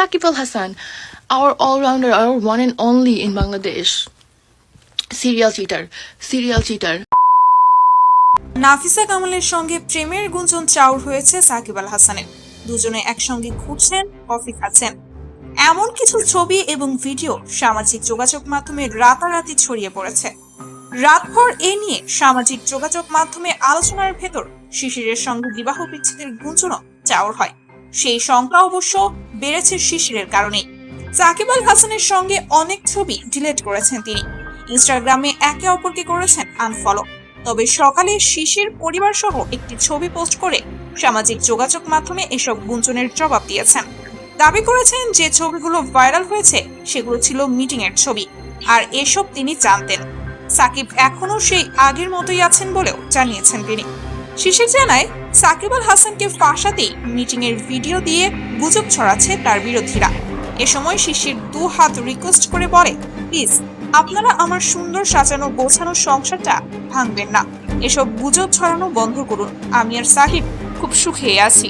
Sakib Al Hassan, our all-rounder, our one and only in Bangladesh. Serial cheater, serial cheater. Nafisa কামালের সঙ্গে প্রেমের গুঞ্জন চাউর হয়েছে সাকিব আল হাসানের দুজনে একসঙ্গে ঘুরছেন কফি খাচ্ছেন এমন কিছু ছবি এবং ভিডিও সামাজিক যোগাযোগ মাধ্যমে রাতারাতি ছড়িয়ে পড়েছে রাতভর এ নিয়ে সামাজিক যোগাযোগ মাধ্যমে আলোচনার ভেতর শিশিরের সঙ্গে বিবাহ বিচ্ছেদের গুঞ্জনও চাউর হয় সেই সংখ্যা অবশ্য বেড়েছে শিশিরের কারণে। সাকিব আল হাসানের সঙ্গে অনেক ছবি ডিলিট করেছেন তিনি। ইনস্টাগ্রামে একে অপরকে করেছেন আনফলো তবে সকালে শিশির পরিবার সহ একটি ছবি পোস্ট করে সামাজিক যোগাযোগ মাধ্যমে এসব গুঞ্জনের জবাব দিয়েছেন। দাবি করেছেন যে ছবিগুলো ভাইরাল হয়েছে, সেগুলো ছিল মিটিং এর ছবি, আর এসব তিনি জানতেন। সাকিব এখনও সেই আগের মতোই আছেন বলেও জানিয়েছেন তিনি। শিশির জানায়, সাকিব আল হাসানকে ফাঁসাতেই মিটিং এর ভিডিও দিয়ে গুজব ছড়াচ্ছে তার বিরোধীরা। এ সময় শিশির দু হাত রিকোয়েস্ট করে বলে, প্লিজ, আপনারা আমার সুন্দর সাজানো গোছানো সংসারটা ভাঙবেন না। এসব গুজব ছড়ানো বন্ধ করুন। আমি আর সাহিব খুব সুখে আছি।